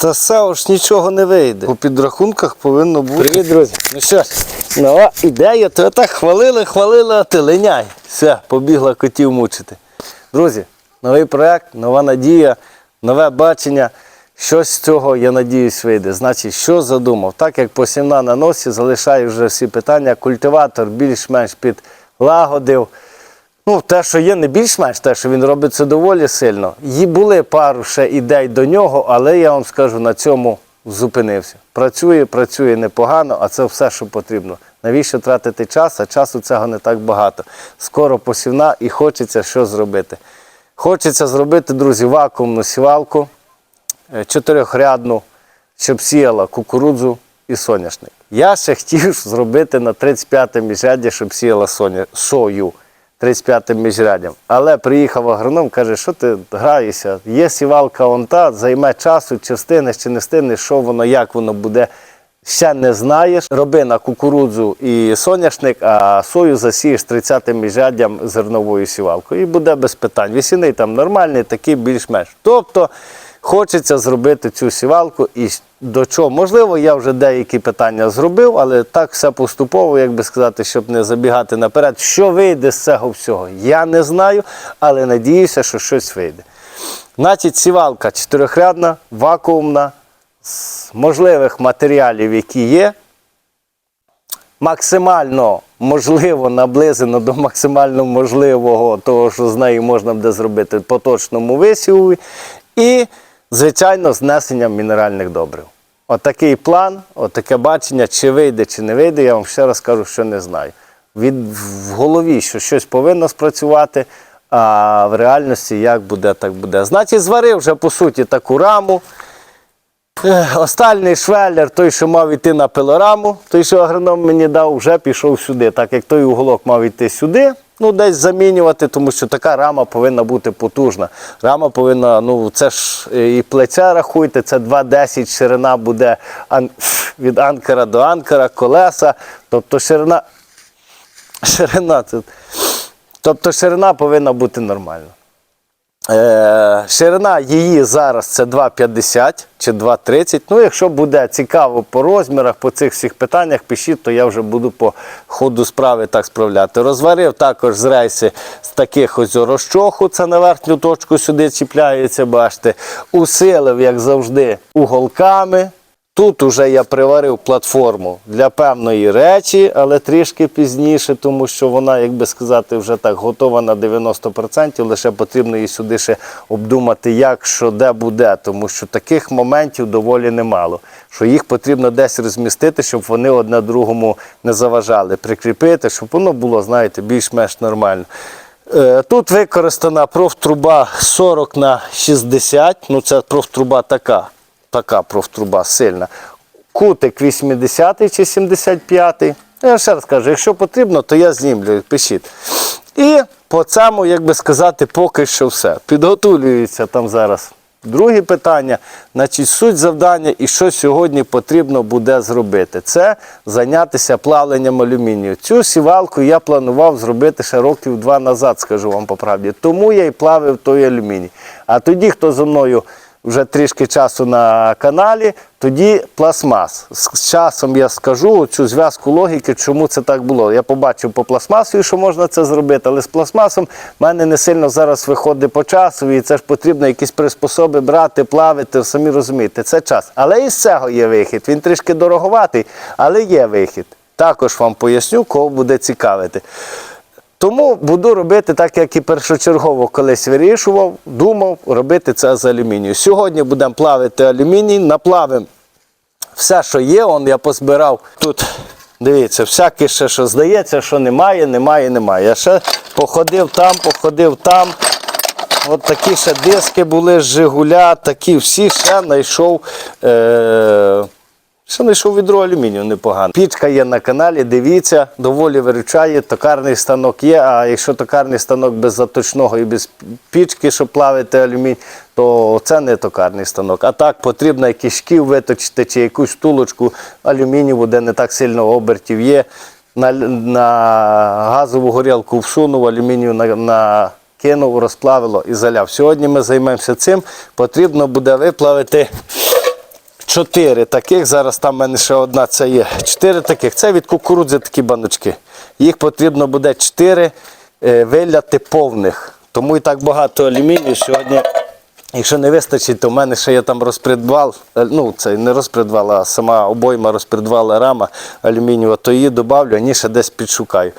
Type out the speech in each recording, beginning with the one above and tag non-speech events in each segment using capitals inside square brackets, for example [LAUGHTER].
Та сау ж нічого не вийде. По підрахунках повинно бути. Привіт, друзі. Ну що ж, нова ідея, то так хвалили, хвалили, а ти линяй. Все, побігла котів мучити. Друзі, новий проект, нова надія, нове бачення. Щось з цього, я надіюсь, вийде. Значить, що задумав? Так як посівна на носі, залишаю вже всі питання. Культиватор більш-менш підлагодив. Ну, те, що є, не більш-менш, те, що він робить це доволі сильно. Є були пару ще ідей до нього, але я вам скажу, на цьому зупинився. Працює, працює непогано, а це все, що потрібно. Навіщо тратити час, а часу цього не так багато. Скоро посівна і хочеться що зробити. Хочеться зробити, друзі, вакуумну сівалку, е, чотирьохрядну, щоб сіяла кукурудзу і соняшник. Я ще хотів зробити на 35-те міжряддя, щоб сіяла соня, сою. 35-м міжряддям. Але приїхав агроном, каже, що ти граєшся, є сівалка он та, займе часу, чи встигнеш, чи не встигнеш, що воно, як воно буде, ще не знаєш. Роби на кукурудзу і соняшник, а сою засієш 30-м міжряддям зерновою сівалкою. І буде без питань. Вісіний там нормальний, такий більш-менш. Тобто хочеться зробити цю сівалку і до чого. Можливо, я вже деякі питання зробив, але так все поступово, як би сказати, щоб не забігати наперед. Що вийде з цього всього, я не знаю, але надіюся, що щось вийде. Значить, сівалка чотирьохрядна, вакуумна, з можливих матеріалів, які є. Максимально можливо наблизено до максимально можливого, того, що з нею можна буде зробити поточному висіву. І, звичайно, знесенням мінеральних добрив. Отакий план, отаке бачення, чи вийде, чи не вийде, я вам ще раз кажу, що не знаю. Від в голові, що щось повинно спрацювати, а в реальності як буде, так буде. Значить, зварив вже по суті таку раму. Остальний швеллер, той, що мав йти на пилораму, той, що агроном мені дав, вже пішов сюди. Так як той уголок мав йти сюди, ну десь замінювати, тому що така рама повинна бути потужна. Рама повинна, ну це ж е, і плече рахуйте, це 2,10 ширина буде [SNIFFS] від анкера до анкера, колеса. Тобто ширина. [SNIFFS] Ширина. Тобто ширина повинна бути нормальна. Е, ширина її зараз це 2,50 чи 2,30. Ну, якщо буде цікаво по розмірах, по цих всіх питаннях, пишіть, то я вже буду по ходу справи так справляти. Розварив також з рейси з таких ось розчоху, це на верхню точку сюди чіпляється, бачите. Усилив, як завжди, уголками. Тут уже я приварив платформу для певної речі, але трішки пізніше, тому що вона, як би сказати, вже так готова на 90%. Лише потрібно її сюди ще обдумати, як, що, де буде, тому що таких моментів доволі немало. Що їх потрібно десь розмістити, щоб вони одне другому не заважали, прикріпити, щоб воно було, знаєте, більш-менш нормально. Е, Тут використана профтруба 40 на 60, ну це профтруба така така профтруба сильна. Кутик 80 чи 75. Я ще раз кажу, якщо потрібно, то я знімлю, пишіть. І по цьому, як би сказати, поки що все. Підготовлюється там зараз друге питання. Значить, суть завдання і що сьогодні потрібно буде зробити. Це зайнятися плавленням алюмінію. Цю сівалку я планував зробити ще років два назад, скажу вам по правді. Тому я і плавив той алюміній. А тоді, хто зі мною вже трішки часу на каналі, тоді пластмас. З часом я скажу цю зв'язку логіки, чому це так було. Я побачив по пластмасу, що можна це зробити, але з пластмасом в мене не сильно зараз виходить по часу, і це ж потрібно якісь приспособи брати, плавити, самі розумієте, це час. Але і з цього є вихід. Він трішки дороговатий, але є вихід. Також вам поясню, кого буде цікавити. Тому буду робити так, як і першочергово колись вирішував, думав робити це з алюмінію. Сьогодні будемо плавити алюміній, наплавимо все, що є, он я позбирав тут. Дивіться, всяке ще, що здається, що немає, немає, немає. Я ще походив там, походив там. От такі ще диски були з Жигуля, такі всі ще знайшов. Е- Ще знайшов відро алюмінію непогано. Пічка є на каналі, дивіться, доволі виручає, токарний станок є, а якщо токарний станок без заточного і без пічки, щоб плавити алюмінь, то це не токарний станок. А так потрібно якийсь шків виточити чи якусь тулочку алюмінієву, де не так сильно обертів є. На, на газову горілку всунув, алюмінію на, на кинув, розплавило і заляв. Сьогодні ми займемося цим. Потрібно буде виплавити чотири таких. Зараз там в мене ще одна це є. Чотири таких. Це від кукурудзи такі баночки. Їх потрібно буде чотири е, виляти повних. Тому і так багато алюмінію сьогодні. Якщо не вистачить, то в мене ще є там розпредвал. е, Ну, це не розпредвал, а сама обойма розпредвала рама алюмінієва, то її добавлю, а ні, ще десь підшукаю.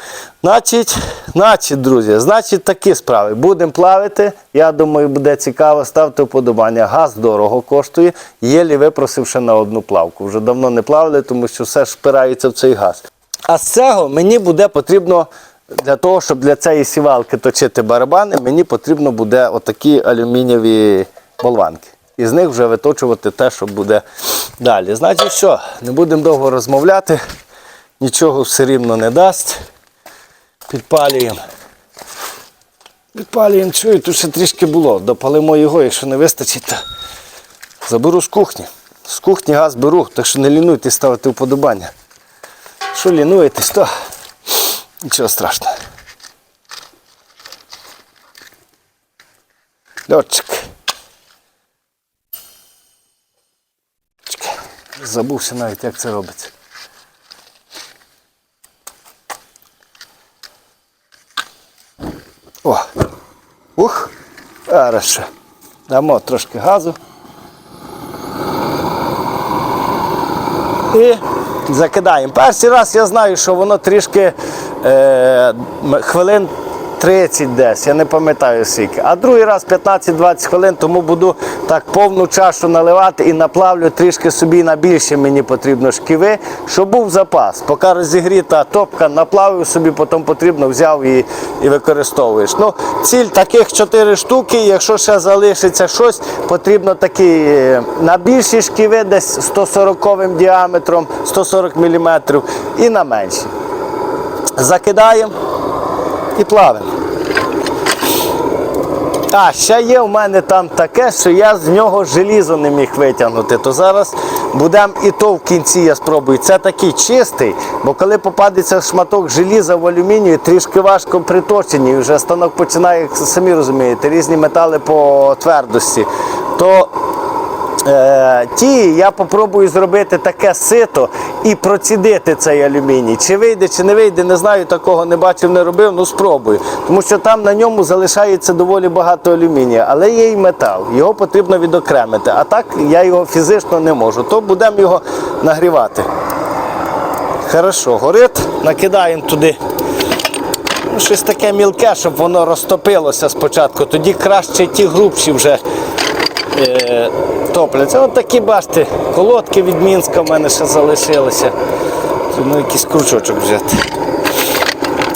Значить, значить, друзі, значить такі справи. Будемо плавити. Я думаю, буде цікаво. Ставте вподобання. Газ дорого коштує. Єлі випросив ще на одну плавку. Вже давно не плавали, тому що все ж впирається в цей газ. А з цього мені буде потрібно. Для того, щоб для цієї сівалки точити барабани, мені потрібно буде отакі алюмінієві болванки. І з них вже виточувати те, що буде далі. Значить що, не будемо довго розмовляти, нічого все рівно не дасть. Підпалюємо. Підпалюємо, чую, тут ще трішки було. Допалимо його, якщо не вистачить, то заберу з кухні. З кухні газ беру, так що не лінуйтесь ставити вподобання. Що лінуєтесь, то Нічого страшного. Льотчик. Забувся навіть, як це робиться. О! Ух! Хорошо. Дамо трошки газу. І закидаємо. Перший раз я знаю, що воно трішки е, хвилин 30 десь, я не пам'ятаю скільки. А другий раз 15-20 хвилин, тому буду так повну чашу наливати і наплавлю трішки собі на більше мені потрібно шківи, щоб був запас. Поки розігріта топка, наплавив собі, потім потрібно взяв і, і використовуєш. Ну, ціль таких 4 штуки, якщо ще залишиться щось, потрібно такі е, на більші шківи, десь 140 діаметром, 140 мм і на менші. Закидаємо і плавимо. А, ще є в мене там таке, що я з нього желізо не міг витягнути. То зараз будемо і то в кінці я спробую. Це такий чистий, бо коли попадеться шматок желіза в алюмінію, трішки важко приточені. і Вже станок починає, як самі розумієте, різні метали по твердості. То ті я попробую зробити таке сито і процідити цей алюміній. Чи вийде, чи не вийде, не знаю, такого не бачив, не робив, ну спробую. Тому що там на ньому залишається доволі багато алюмінія, але є і метал. Його потрібно відокремити. А так я його фізично не можу. То будемо його нагрівати. Хорошо, горить, накидаємо туди. Ну, щось таке мілке, щоб воно розтопилося спочатку. Тоді краще ті грубші вже е, топляться. От такі, бачите, колодки від Мінська в мене ще залишилися. Ну, якийсь крючочок взяти.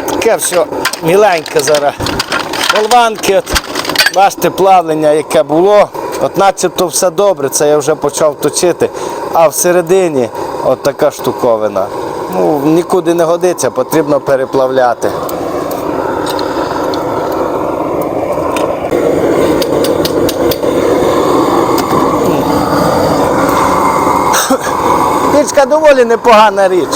Таке все міленьке зараз. Болванки, от, бачите, плавлення, яке було. От начебто все добре, це я вже почав точити. А всередині от така штуковина. Ну, нікуди не годиться, потрібно переплавляти. Пічка доволі непогана річ.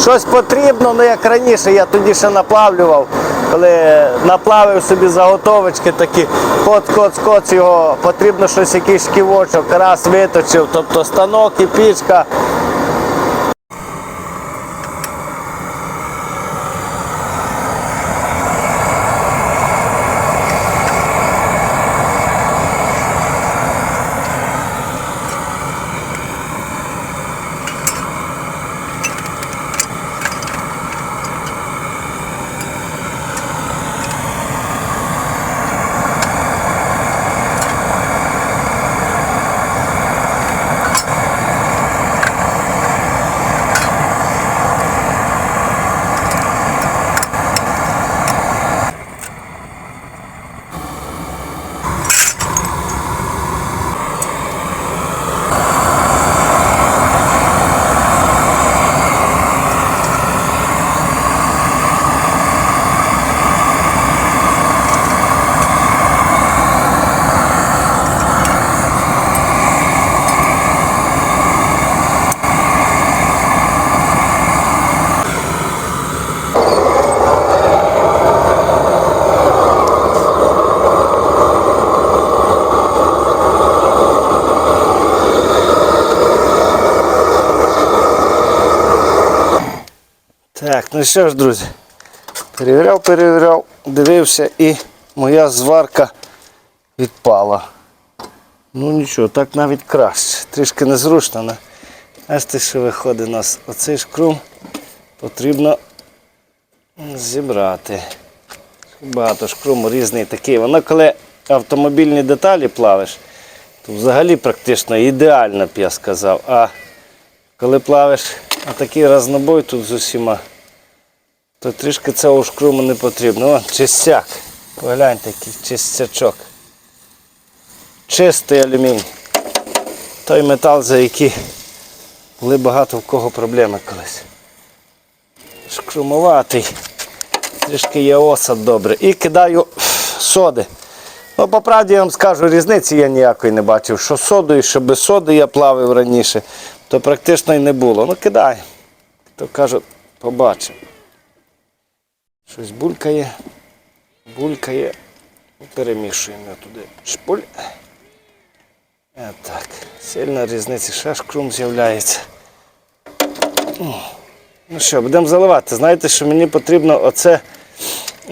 Щось потрібно, ну як раніше, я тоді ще наплавлював, коли наплавив собі заготовочки такі, коц, коц, коц його, потрібно щось, якийсь шківочок, раз виточив, тобто станок і пічка. Ну що ж, друзі, перевіряв, перевіряв, дивився і моя зварка відпала. Ну нічого, так навіть краще. Трішки незручно, але знаєте, що виходить у нас? Оцей шкрум потрібно зібрати. Багато шкруму різний такий. Воно коли автомобільні деталі плавиш, то взагалі практично ідеально б я сказав. А коли плавиш такий разнобой тут з усіма, то трішки цього шкруму не потрібно. О, чистяк. Погляньте, який чистячок. Чистий алюміній. Той метал, за який були багато в кого проблеми колись. Шкрумуватий. Трішки є осад добре. І кидаю соди. Ну, по правді я вам скажу, різниці я ніякої не бачив. Що содою, що без соди я плавив раніше, то практично і не було. Ну кидай. То кажуть, побачимо. Щось булькає, булькає. Перемішуємо туди. Шпуль. Так, сильна різниця, ще шкрум з'являється. Ну що, будемо заливати. Знаєте, що мені потрібно оце,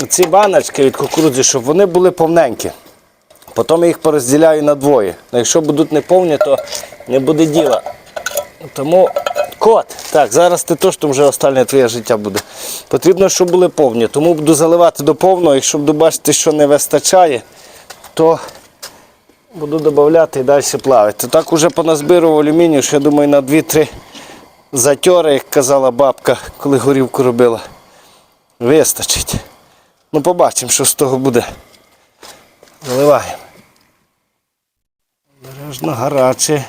ці баночки від кукурудзи, щоб вони були повненькі. Потім я їх порозділяю на двоє. Ну, якщо будуть неповні, то не буде діла. Тому кот, так, зараз ти то, що вже останнє твоє життя буде. Потрібно, щоб були повні. Тому буду заливати до повного, якщо буду бачити, що не вистачає, то буду додати і далі плавити. Так уже поназбирував алюмінію, що я думаю, на 2-3 затьори, як казала бабка, коли горівку робила. Вистачить. Ну, побачимо, що з того буде. Заливаємо. Обережно гаряче.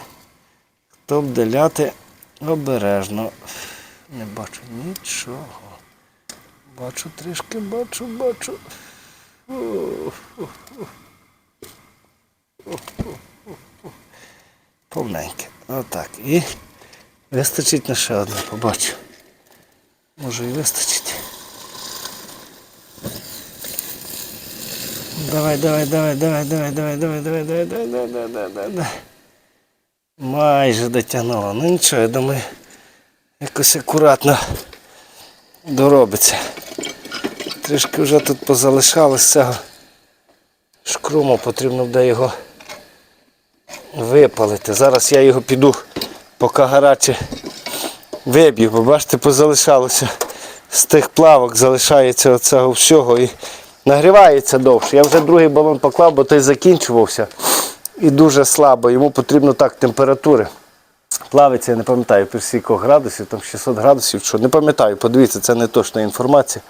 Хто буде ляти, обережно. Не бачу нічого. Бачу трішки, бачу, бачу. Повненьке. Отак. І вистачить на ще одне, побачу. Може і вистачить. Давай, давай, давай, давай, давай, давай, давай, давай, давай, давай, давай, давай, давай. Майже дотягнуло. Ну нічого, я думаю, якось акуратно доробиться. Трішки вже тут позалишалось цього шкруму, потрібно буде його випалити. Зараз я його піду, поки гаряче виб'ю. Бо бачите, позалишалося з тих плавок, залишається оцього всього і нагрівається довше. Я вже другий балон поклав, бо той закінчувався і дуже слабо. Йому потрібно так температури. Плавиться, я не пам'ятаю, при скількох градусів, там 600 градусів, що не пам'ятаю, подивіться, це не точна інформація.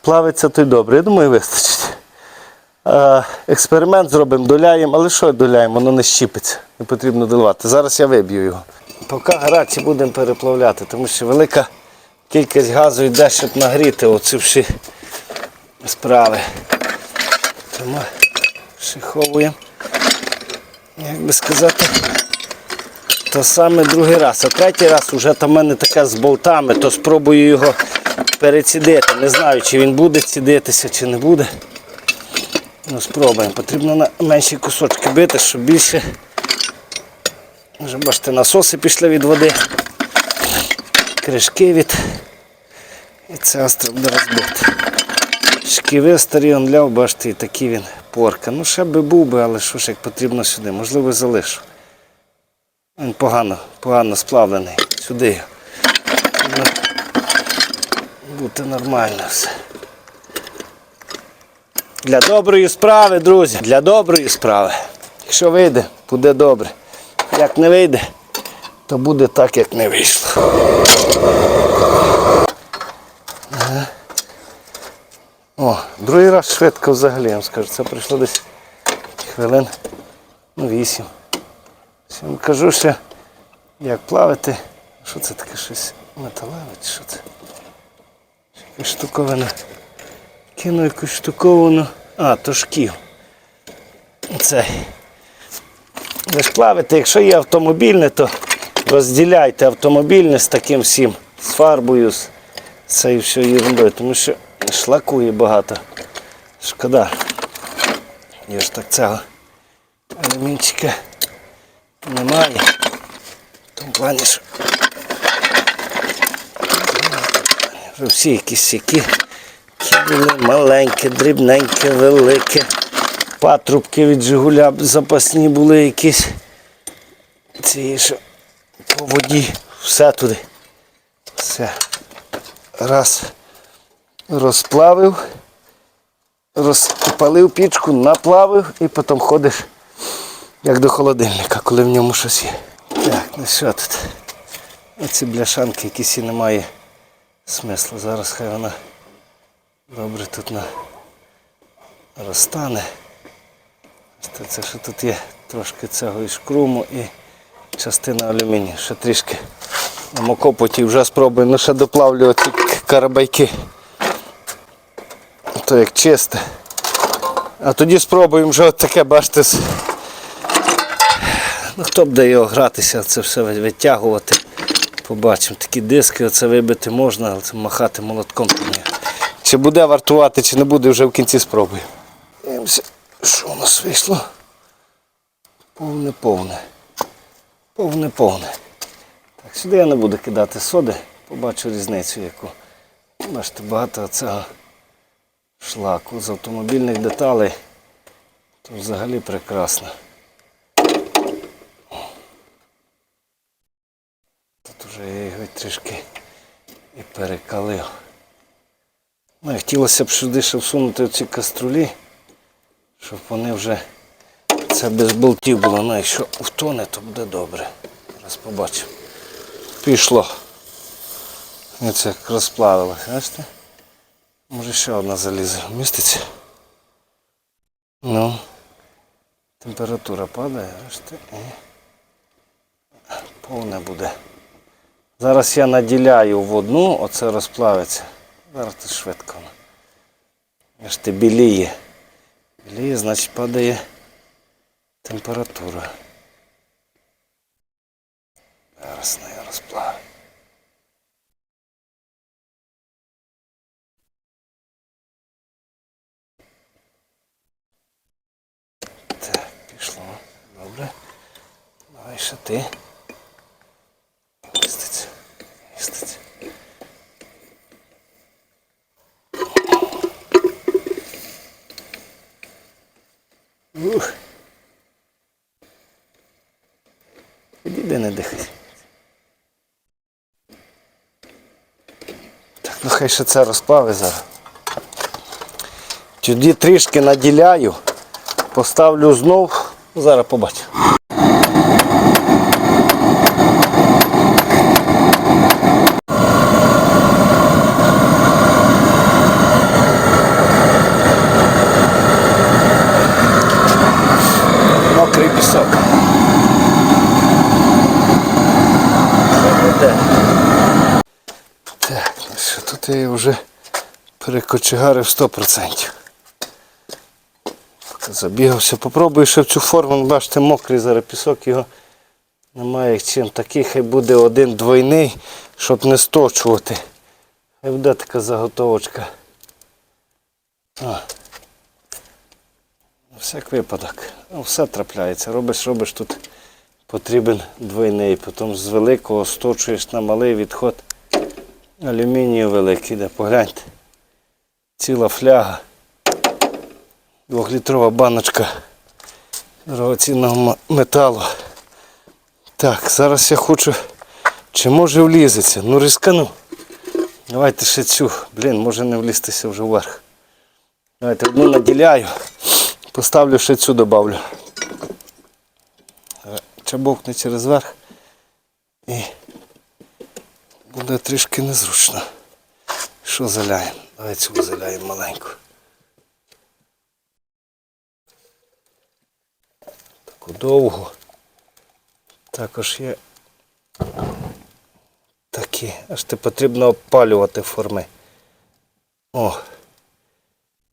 Плавиться то й добре, я думаю, вистачить. Експеримент зробимо, доляємо, але що доляємо, воно не щіпиться, не потрібно доливати. Зараз я виб'ю його. Поки гарячі будемо переплавляти, тому що велика кількість газу йде, щоб нагріти оці всі справи. Тому шиховуємо. Як би сказати, то саме другий раз. А третій раз вже там в мене таке з болтами, то спробую його перецідити. Не знаю, чи він буде цідитися, чи не буде. Ну, спробуємо. Потрібно на менші кусочки бити, щоб більше. Вже бачите, насоси пішли від води. Кришки від. І це остро буде розбити. Шківи старі он ляв, бачите, і такий він порка. Ну ще би був би, але що ж як потрібно сюди. Можливо, залишу. Він погано, погано сплавлений. Сюди. його. Бути нормально все. Для доброї справи, друзі, для доброї справи. Якщо вийде, буде добре. Як не вийде, то буде так, як не вийшло. Ага. О, другий раз швидко взагалі, я вам скажу. Це прийшло десь хвилин ну, вісім. Я вам кажу ще, як плавати. Що це таке щось металеве що це? Якась штуковина. Кину якусь штуковину. А, то шків. Це. Ви ж плавите, якщо є автомобільне, то розділяйте автомобільне з таким всім, з фарбою, з цією всією ерундою, тому що шлакує багато. Шкода. Я ж так цього алюмінчика немає. В тому плані, що всі якісь які, які були маленькі, дрібненькі, великі. Патрубки від Жигуля запасні були якісь. Ці що по воді. Все туди. Все. Раз. Розплавив. Розпалив пічку, наплавив і потім ходиш як до холодильника, коли в ньому щось є. Так, ну що тут? Оці бляшанки якісь і немає смислу. Зараз хай вона добре тут на... розтане. Це, що тут є трошки цього і шкруму і частина алюмінію. Ще трішки на мокопоті вже спробую, ну ще доплавлю оці карабайки. То як чисте. А тоді спробуємо вже таке, бачите, ну, хто б де його гратися, це все витягувати. Побачимо, такі диски, оце вибити можна, але це махати молотком. Чи буде вартувати, чи не буде, вже в кінці спробую. Дивимося, що у нас вийшло. Повне, повне. Повне, повне. Так, сюди я не буду кидати соди, побачу різницю яку. Бачите, багато цього шлаку з автомобільних деталей. То взагалі прекрасно. Тут вже я його трішки і перекалив. Ну, і хотілося б сюди ще всунути ці каструлі, щоб вони вже це без болтів було. Ну, якщо втоне, то буде добре. Зараз побачимо. Пішло. Це як розплавилося, бачите? Може ще одна залізе. Вміститься? Ну. Температура падає, бачите? І повне буде. Зараз я наділяю в одну, оце розплавиться. Зараз це швидко. Бачите, біліє. Біліє, значить падає температура. Зараз на розплавлю. Так, пішло. Добре. Давай ще ти. Міститься. Міститься. Ух. Іди не дихай. Так, ну хай ще це розплави зараз. Тоді трішки наділяю, поставлю знов, зараз побачу. Мокрий пісок. Так, ну що тут я вже перекочегарив 100%. Забігався, попробую ще в цю форму, ну, бачите, мокрий зараз пісок, його немає чим. Такий хай буде один двойний, щоб не сточувати. Хай буде така заготовочка. А. Всяк випадок. Ну, все трапляється. Робиш, робиш тут потрібен двойний. Потім з великого сточуєш на малий відход. Алюмінію великий, де погляньте. Ціла фляга. Двохлітрова баночка дорогоцінного металу. Так, зараз я хочу. Чи може влізеться? Ну рискану. Давайте ще цю. Блін, може не влізтися вже вверх. Давайте одну наділяю. Поставлю ще цю добавлю. Чабовкне через верх. І буде трішки незручно. Що заляємо? Давай цю заляємо маленьку. Таку довгу. Також є такі. Аж ти потрібно опалювати форми. О!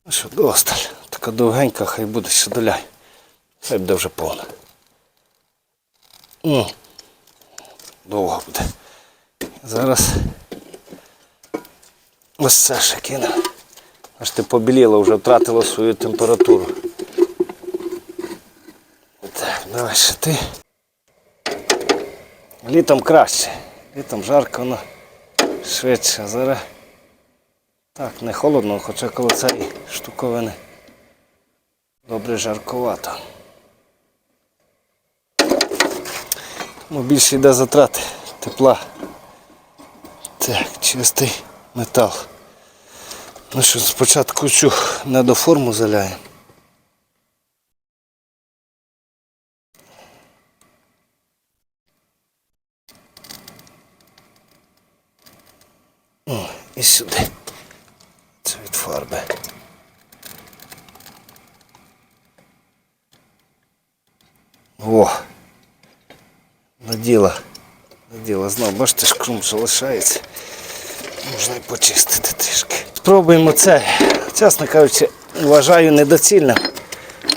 Ну що, досталь. Така довгенька, хай буде ще доляй. Хай буде вже повна. М. Довго буде. Зараз ось це ще кину. Аж ти побіліло, вже втратило свою температуру. Так, давай ще ти. Літом краще. Літом жарко, воно швидше. А зараз Так, не холодно, хоча коло цієї штуковини добре жаркувато. Тому більше йде затрати тепла. Так, чистий метал. Ну що, спочатку цю недоформу заляємо. О, і сюди. Це від фарби. О! Наділа. Наділа знову, бачите, шкрум залишається. Можна і почистити трішки. Спробуємо це. Чесно кажучи, вважаю недоцільним.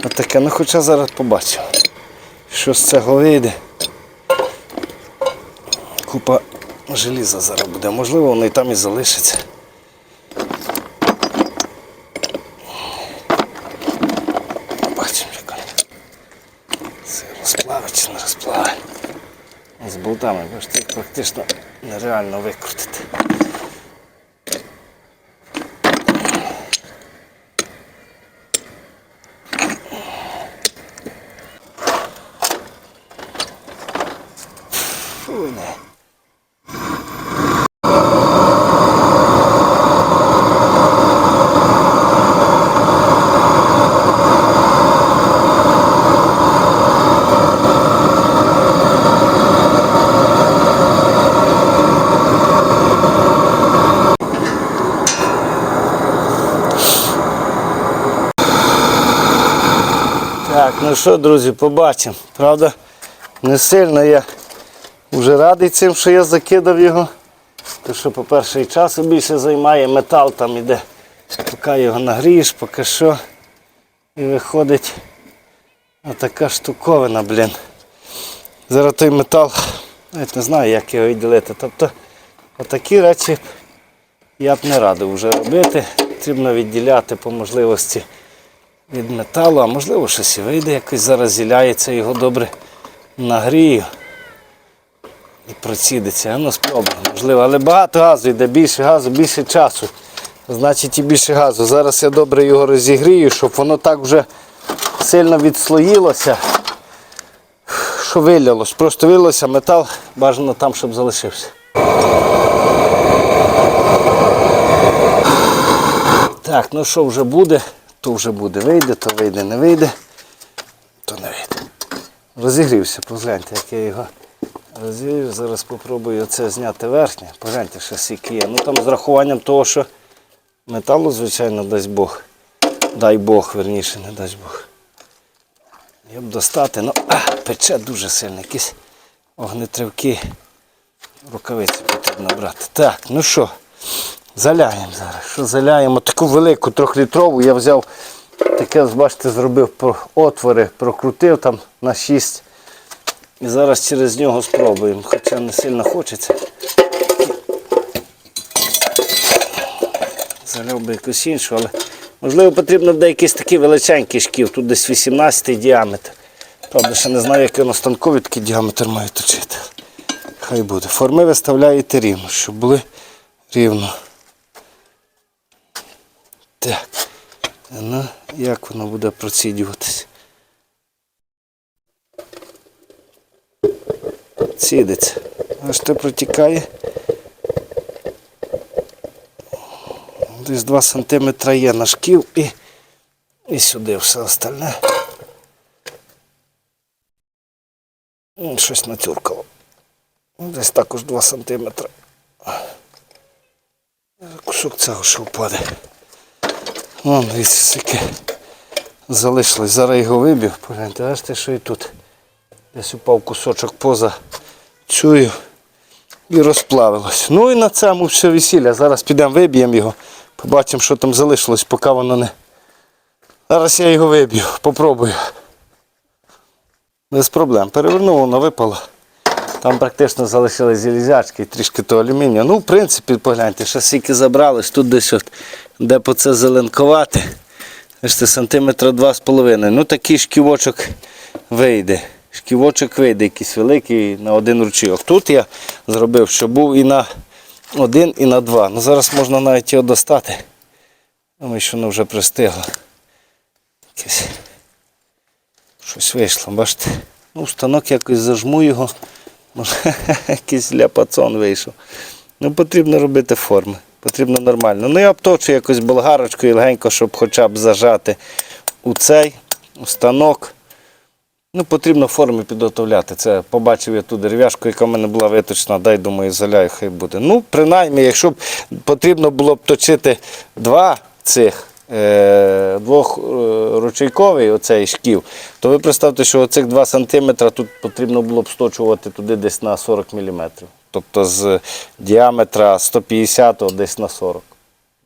Отаке, ну хоча зараз побачимо. Що з цього вийде. Купа желіза зараз буде. Можливо, воно і там і залишиться. Бачимо, як воно. Це розплавить чи не розплавить. Болтами, їх практично нереально викрутити. Фу, не. Так, ну що, друзі, побачимо. Правда, не сильно я вже радий цим, що я закидав його. Тому що, по-перше, і часу більше займає, метал там іде. Поки його нагрієш, поки що. І виходить отака штуковина, блін. Зараз той метал, навіть не знаю, як його відділити. Тобто отакі речі я б не радив вже робити. Потрібно відділяти по можливості від металу, а можливо щось і вийде, якось зараз зіляється, його добре нагрію і процідиться. А Ну спробуємо, можливо, але багато газу йде, більше газу, більше часу. Значить і більше газу. Зараз я добре його розігрію, щоб воно так вже сильно відслоїлося, що вилялось. Просто вилилося метал, бажано там, щоб залишився. Так, ну що вже буде, то вже буде. Вийде, то вийде, не вийде, то не вийде. Розігрівся, погляньте, як я його розігрів. Зараз спробую оце зняти верхнє. Погляньте, що скільки є. Ну там з рахуванням того, що металу, звичайно, дасть Бог. Дай Бог, верніше, не дасть Бог. Я б достати, ну пече дуже сильно, якісь огнетривки. Рукавиці потрібно брати. Так, ну що, заляємо зараз. Що заляємо? Таку велику трьохлітрову я взяв, таке, бачите, зробив отвори, прокрутив там на 6. І зараз через нього спробуємо. Хоча не сильно хочеться. Заляв би якусь іншу, але можливо потрібно буде якийсь такий величенький шків, тут десь 18 діаметр. Правда, ще не знаю, який на станкові такий діаметр має точити. Хай буде. Форми виставляєте рівно, щоб були рівно. Так. Ну, як воно буде процідюватись? Цідиться. Аж те протікає. Десь 2 см є на шків і, і сюди все остальне. Щось натюркало. Десь також 2 см. Кусок цього що впаде. Вон, скільки залишилось. Зараз його вибив. Погляньте, що і тут. Десь упав кусочок поза цю і розплавилось. Ну і на цьому все весілля. Зараз підемо виб'ємо його. Побачимо, що там залишилось, поки воно не. Зараз я його виб'ю, попробую. Без проблем. Перевернув, воно випало. Там практично залишились залізячки і трішки того алюмінію. Ну, в принципі, погляньте, ще скільки забралось, тут десь от, де по це зеленкувати. Бачите, сантиметра два з половиною. Ну такий шківочок вийде. Шківочок вийде якийсь великий на один ручійок. Тут я зробив, щоб був і на один і на два. Ну зараз можна навіть його достати. Думаю, що воно вже пристигло. Щось вийшло, бачите? Ну, станок якось зажму його. Може, [LAUGHS] якийсь ляпацон вийшов. Ну, потрібно робити форми. Потрібно нормально. Ну, я обточу якось болгарочкою легенько, щоб хоча б зажати у цей у станок. Ну, потрібно форми підготовляти. Це побачив я ту дерев'яшку, яка в мене була виточена, дай думаю, заляю, хай буде. Ну, принаймні, якщо б потрібно було б точити два цих е, двох е, ручейковий оцей шків, то ви представте, що оцих 2 см тут потрібно було б сточувати туди десь на 40 мм. Тобто з діаметра 150 десь на 40.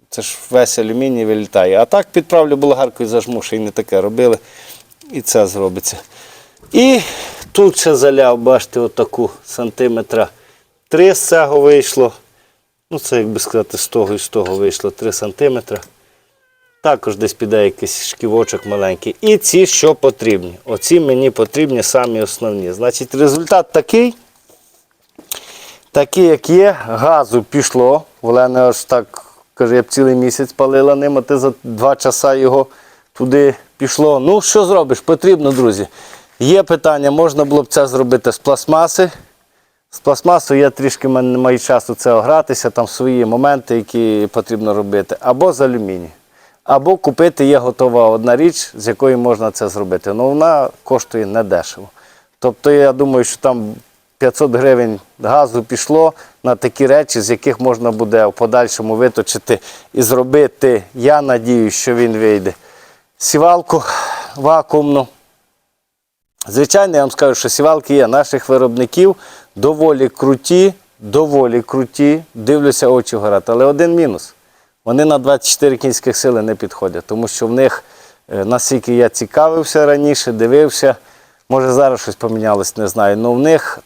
Це ж весь алюміній вилітає. А так підправлю болгаркою зажму, ще й не таке робили. І це зробиться. І тут ще заляв, бачите, отаку сантиметра. Три з цього вийшло. Ну, це, як би сказати, з того і з того вийшло 3 сантиметра. Також десь піде якийсь шківочок маленький. І ці, що потрібні. Оці мені потрібні самі основні. Значить, результат такий. Такий, як є, газу пішло. Олена аж так каже, я б цілий місяць палила ним, а ти за два часа його туди пішло. Ну, що зробиш? Потрібно, друзі. Є питання, можна було б це зробити з пластмаси. З пластмасою я трішки мене немає часу це огратися, там свої моменти, які потрібно робити. Або з алюмінію. Або купити є готова одна річ, з якої можна це зробити. Ну вона коштує недешево. Тобто я думаю, що там 500 гривень газу пішло на такі речі, з яких можна буде в подальшому виточити і зробити. Я надію, що він вийде. Сівалку вакуумну. Звичайно, я вам скажу, що сівалки є наших виробників доволі круті, доволі круті. Дивлюся, очі горять. Але один мінус. Вони на 24 кінських сили не підходять, тому що в них, е, наскільки я цікавився раніше, дивився, може зараз щось помінялось, не знаю, але в них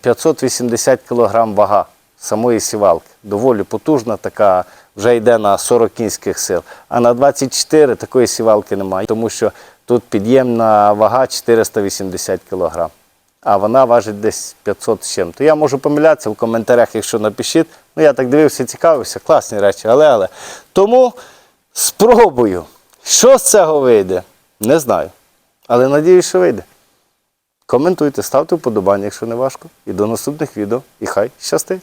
580 кг вага самої сівалки. Доволі потужна, така вже йде на 40 кінських сил. А на 24 такої сівалки немає, тому що тут під'ємна вага 480 кг. А вона важить десь 500 з чим. То я можу помилятися в коментарях, якщо напишіть. Ну я так дивився, цікавився, класні речі, але але. Тому спробую. Що з цього вийде? Не знаю. Але надіюсь, що вийде. Коментуйте, ставте вподобання, якщо не важко. І до наступних відео. І хай щастить!